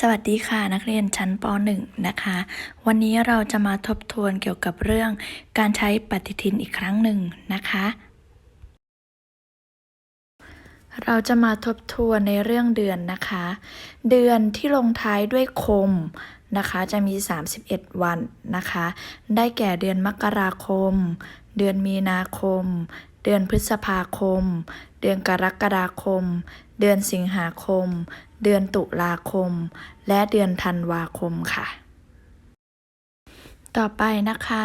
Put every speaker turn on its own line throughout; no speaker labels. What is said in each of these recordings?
สวัสดีค่ะนักเรียนชั้นป .1 นะคะ วันนี้เราจะมาทบทวนเกี่ยวกับเรื่องการใช้ปฏิทินอีกครั้งหนึ่งนะคะ เราจะมาทบทวนในเรื่องเดือนนะคะ เดือนที่ลงท้ายด้วยคมนะคะ จะมี 31 วันนะคะ ได้แก่เดือนมกราคม เดือนมีนาคม เดือนพฤษภาคม เดือนกรกฎาคม เดือนสิงหาคม เดือนตุลาคม และเดือนธันวาคมค่ะ ต่อไปนะคะ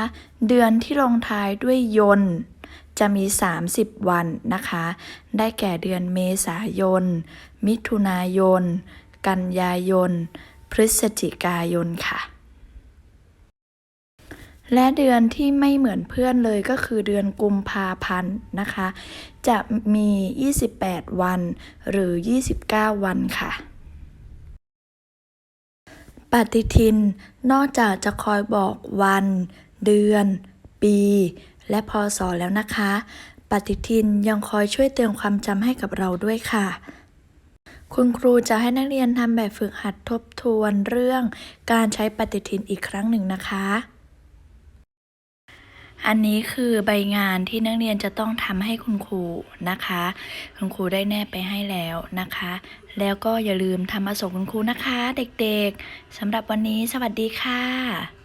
เดือนที่ลงท้ายด้วยยนต์จะมี 30 วันนะคะ ได้แก่เดือนเมษายน มิถุนายน กันยายน พฤศจิกายนค่ะ และเดือนที่ไม่เหมือนเพื่อนเลยก็คือเดือนกุมภาพันธ์นะคะ จะมี 28 วันหรือ 29 วันค่ะ ปฏิทินนอกจากจะคอยบอกวัน เดือน ปี และพศแล้วนะคะ ปฏิทินยังคอยช่วยเตือนความจำให้กับเราด้วยค่ะคุณครูจะให้นักเรียนทำแบบฝึกหัดทบทวนเรื่องการใช้ปฏิทินอีกครั้งหนึ่งนะคะ อันนี้คือใบงานที่นักเรียนจะต้องทำให้คุณครูนะคะ คุณครูได้แนบไปให้แล้วนะคะ แล้วก็อย่าลืมทำมาส่งคุณครูนะคะ เด็กๆสำหรับวันนี้สวัสดีค่ะ